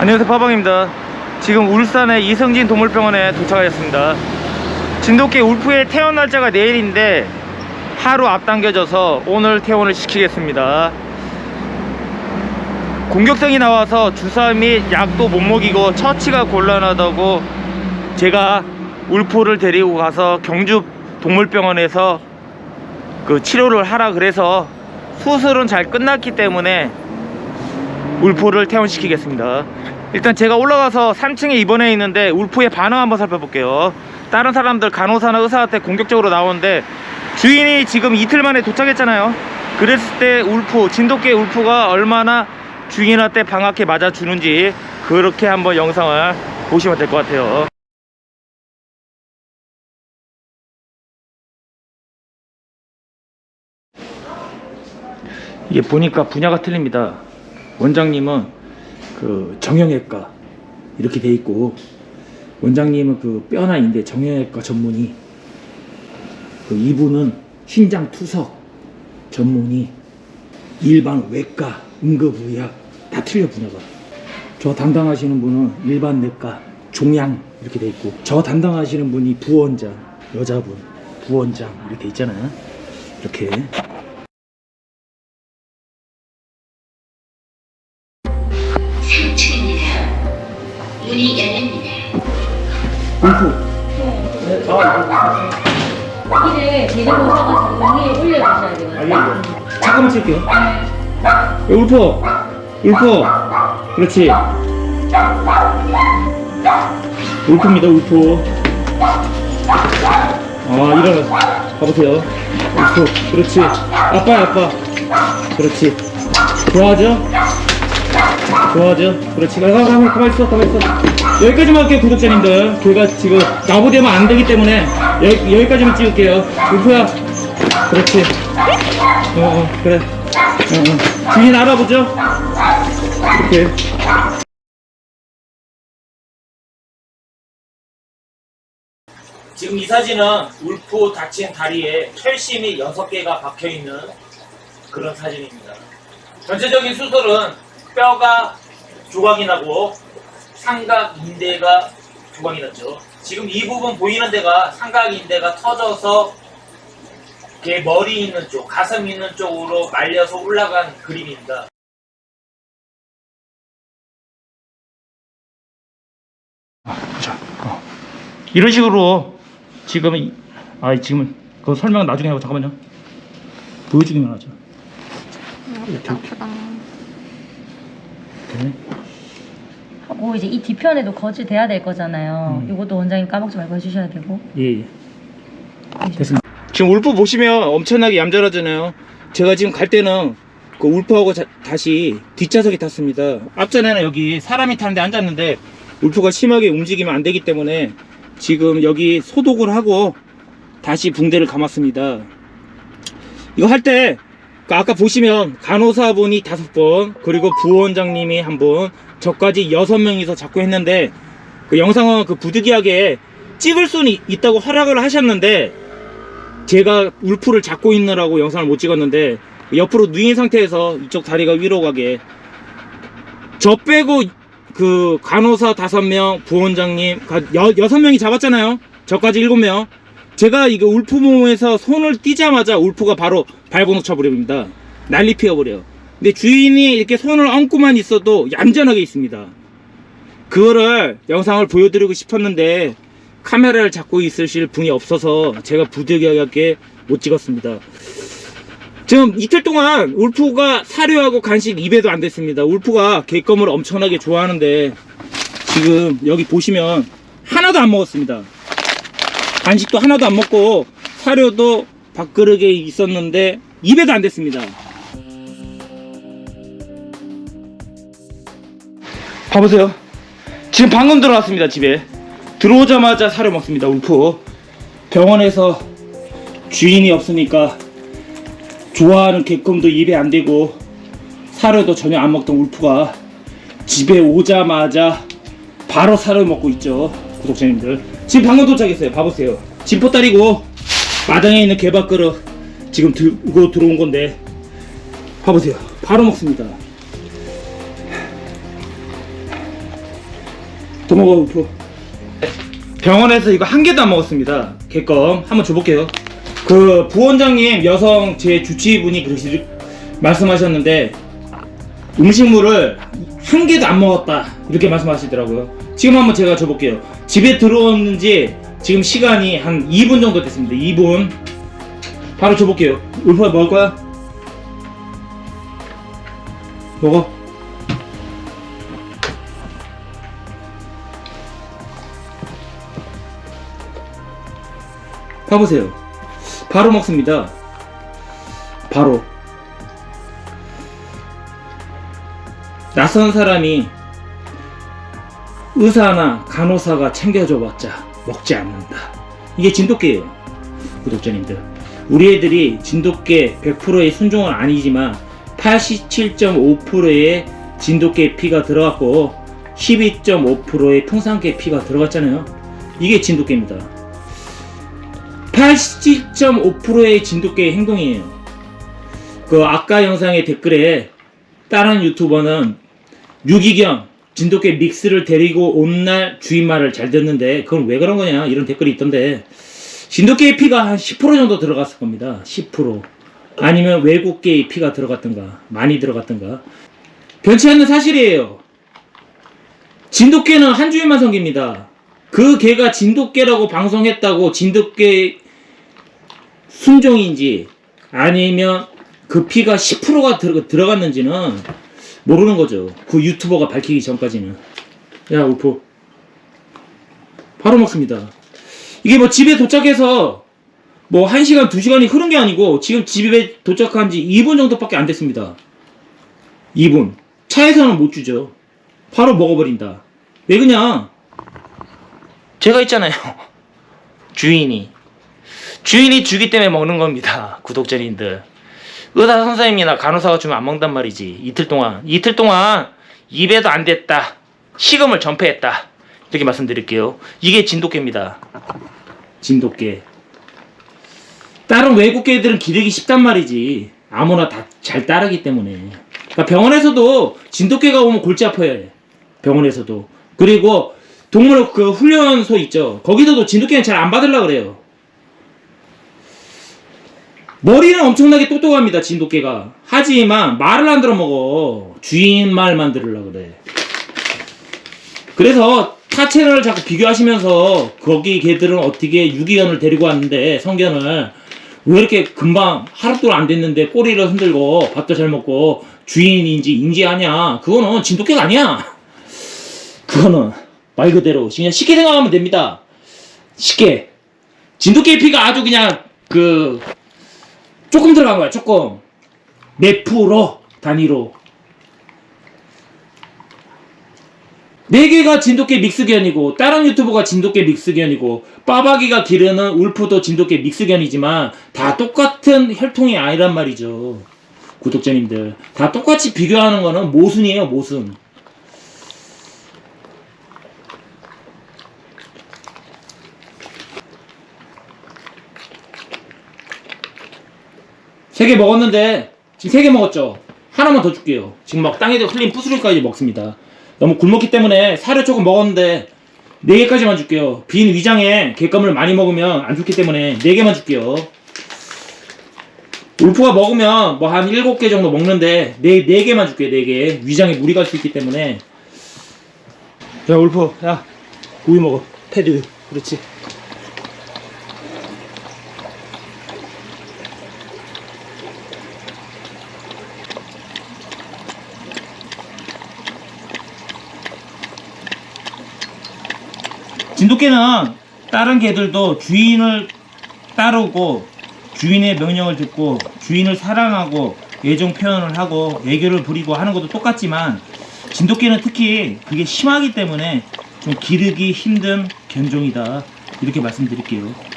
안녕하세요 파방입니다. 지금 울산의 이성진 동물병원에 도착하였습니다. 진돗개 울프의 퇴원 날짜가 내일인데 하루 앞당겨져서 오늘 퇴원을 시키겠습니다. 공격성이 나와서 주사 및 약도 못 먹이고 처치가 곤란하다고 제가 울프를 데리고 가서 경주 동물병원에서 그 치료를 하라 그래서 수술은 잘 끝났기 때문에 울프를 퇴원시키겠습니다. 일단 제가 올라가서 3층에 입원해 있는데 울프의 반응 한번 살펴볼게요. 다른 사람들 간호사나 의사한테 공격적으로 나오는데 주인이 지금 이틀 만에 도착했잖아요. 그랬을 때 울프, 진돗개 울프가 얼마나 주인한테 방학해 맞아주는지 그렇게 한번 영상을 보시면 될 것 같아요. 이게 보니까 분야가 틀립니다. 원장님은 그 정형외과 이렇게 돼 있고 원장님은 그 뼈나 인대 정형외과 전문의. 그 이분은 신장 투석 전문의 일반 외과 응급의학 다 틀려 분야가. 저 담당하시는 분은 일반 내과 종양 이렇게 돼 있고 저 담당하시는 분이 부원장 여자분 부원장 이렇게 돼 있잖아요. 이렇게 울프 여기를 데리고 오셔가지고 위에 올려주셔야. 알겠어. 잠깐만 칠게요. 야, 울퍼, 울퍼. 그렇지. 울프입니다, 울프. 아, 일어나. 가보세요. 울프. 그렇지. 아빠야, 아빠. 그렇지. 좋아하죠? 좋아하죠? 그렇지. 가, 가, 가, 가만 있어, 가만 있어. 여기까지만 할게요, 구독자님들. 걔가 지금 나보대면 안 되기 때문에 여기, 여기까지만 찍을게요. 울프야. 그렇지. 어, 어, 그래. 어, 어. 주인 알아보죠? 이렇게. 지금 이 사진은 울프 다친 다리에 철심 이 6개가 박혀있는 그런 사진입니다. 전체적인 수술은 뼈가 조각이 나고 삼각 인대가 조각이 났죠. 지금 이 부분 보이는 데가 삼각 인대가 터져서 걔 머리 있는 쪽, 가슴 있는 쪽으로 말려서 올라간 그림입니다. 자, 어. 이런 식으로 지금 이- 아 지금 그 설명 나중에 하고 잠깐만요. 보여주기만 하죠. 이렇게 이렇게. 하고 이제 이 뒤편에도 거즈 돼야 될 거잖아요. 음. 이것도 원장님 까먹지 말고 해주셔야 되고. 예, 예. 됐습니다. 지금 울프 보시면 엄청나게 얌전하잖아요. 제가 지금 갈 때는 그 울프하고 자- 다시 뒷좌석에 탔습니다. 앞전에는 여기 사람이 타는데 앉았는데 울프가 심하게 움직이면 안 되기 때문에 지금 여기 소독을 하고 다시 붕대를 감았습니다. 이거 할 때 아까 보시면 간호사분이 다섯 번 그리고 부원장님이 한분 저까지 여섯 명이서 자꾸 했는데 그 영상은 그 부득이하게 찍을 있- 있다고 허락을 하셨는데 제가 울프를 잡고 있느라고 영상을 못 찍었는데 옆으로 누인 상태에서 이쪽 다리가 위로 가게. 저 빼고 그 간호사 다섯 명 부원장님 여섯 명이 잡았잖아요. 저까지 일곱 명. 제가 이거 울프 몸에서 손을 띄자마자 울프가 바로 발고 놓쳐버립니다. 난리 피워버려요 근데 주인이 이렇게 손을 얹고만 있어도 얌전하게 있습니다 그거를 영상을 보여드리고 싶었는데 카메라를 잡고 있으실 분이 없어서 제가 부득이하게 못 찍었습니다. 지금 이틀 동안 울프가 사료하고 간식 입에도 안 됐습니다. 울프가 개껌을 엄청나게 좋아하는데 지금 여기 보시면 하나도 안 먹었습니다. 간식도 하나도 안 먹고 사료도 밥그릇에 있었는데 입에도 안 됐습니다. 봐보세요. 지금 방금 들어왔습니다 집에. 들어오자마자 사료 먹습니다 울프. 병원에서 주인이 없으니까 좋아하는 개껌도 입에 안 대고 사료도 전혀 안 먹던 울프가 집에 오자마자 바로 사료 먹고 있죠 구독자님들. 지금 방금 도착했어요. 봐보세요. 진포다리고 마당에 있는 개밥그릇 지금 들고 들어온 건데 봐보세요. 바로 먹습니다 먹어 울프 병원에서 이거 한 개도 안 먹었습니다. 개껌. 한번 줘볼게요. 그 부원장님 여성 제 주치의분이 그러시 말씀하셨는데 음식물을 한 개도 안 먹었다. 이렇게 말씀하시더라고요. 지금 한번 제가 줘볼게요. 집에 들어왔는지 지금 시간이 한 2분 정도 됐습니다. 2분. 바로 줘볼게요. 울프가 먹을 거야? 먹어 봐보세요 바로 먹습니다 바로 낯선 사람이 의사나 간호사가 챙겨줘봤자 먹지 않는다. 이게 진돗개예요. 구독자님들. 우리 애들이 진돗개 100%의 순종은 아니지만 87.5%의 진돗개 피가 들어갔고 12.5%의 평상개 피가 들어갔잖아요. 이게 진돗개입니다. 87.5%의 진돗개의 행동이에요. 그 아까 영상의 댓글에 다른 유튜버는 유기견 진돗개 믹스를 데리고 온 날 주인 말을 잘 듣는데 그건 왜 그런 거냐 이런 댓글이 있던데 진돗개의 피가 한 10% 정도 들어갔을 겁니다. 10% 아니면 외국개의 피가 들어갔던가 많이 들어갔던가. 변치 않는 사실이에요. 진돗개는 한 주인만 섬깁니다. 그 개가 진돗개라고 방송했다고 진돗개 순종인지 아니면 그 피가 10%가 들어, 들어갔는지는 모르는 거죠. 그 유튜버가 밝히기 전까지는. 야, 울프. 바로 먹습니다. 이게 뭐 집에 도착해서 뭐 1시간, 2시간이 흐른 게 아니고 지금 집에 도착한 지 2분 정도밖에 안 됐습니다. 2분. 차에서는 못 주죠. 바로 먹어버린다. 왜 그냥? 제가 있잖아요. 주인이. 주인이 주기 때문에 먹는 겁니다. 구독자님들. 의사 선생님이나 간호사가 주면 안 먹는단 말이지. 이틀 동안. 이틀 동안 입에도 안 됐다. 식음을 전폐했다. 이렇게 말씀드릴게요. 이게 진돗개입니다. 진돗개. 다른 외국 개들은 기르기 쉽단 말이지. 아무나 다 잘 따르기 때문에. 그러니까 병원에서도 진돗개가 오면 골치 아파요. 병원에서도. 그리고 동물 그 훈련소 있죠. 거기서도 진돗개는 잘 안 받으려고 그래요. 머리는 엄청나게 똑똑합니다 진돗개가. 하지만 말을 안 들어먹어. 주인 말만 들으려고 그래. 그래서 타 채널을 자꾸 비교하시면서 거기 개들은 어떻게 유기견을 데리고 왔는데 성견을 왜 이렇게 금방 하루도 안 됐는데 꼬리를 흔들고 밥도 잘 먹고 주인인지 인지하냐. 그거는 진돗개가 아니야. 그거는 말 그대로 그냥 쉽게 생각하면 됩니다. 쉽게. 진돗개의 피가 아주 그냥 그 조금 들어간 거야 조금. 몇 프로 단위로. 네 개가 진돗개 믹스견이고 다른 유튜버가 진돗개 믹스견이고 빠박이가 기르는 울프도 진돗개 믹스견이지만 다 똑같은 혈통이 아니란 말이죠. 구독자님들. 다 똑같이 비교하는 거는 모순이에요 모순 세 개 먹었는데 지금 세 개 먹었죠. 하나만 더 줄게요. 지금 막 땅에 흘린 부스러기까지 먹습니다. 너무 굶었기 때문에 살을 조금 먹었는데 네 개까지만 줄게요. 빈 위장에 객감을 많이 먹으면 안 좋기 때문에 네 개만 줄게요. 울프가 먹으면 뭐 한 일곱 개 정도 먹는데 네, 네 개만 줄게요. 네 개. 위장에 물이 갈 수 있기 때문에. 야 울프, 야 우유 먹어. 패드. 그렇지. 진돗개는 다른 개들도 주인을 따르고 주인의 명령을 듣고 주인을 사랑하고 애정 표현을 하고 애교를 부리고 하는 것도 똑같지만 진돗개는 특히 그게 심하기 때문에 좀 기르기 힘든 견종이다 이렇게 말씀드릴게요.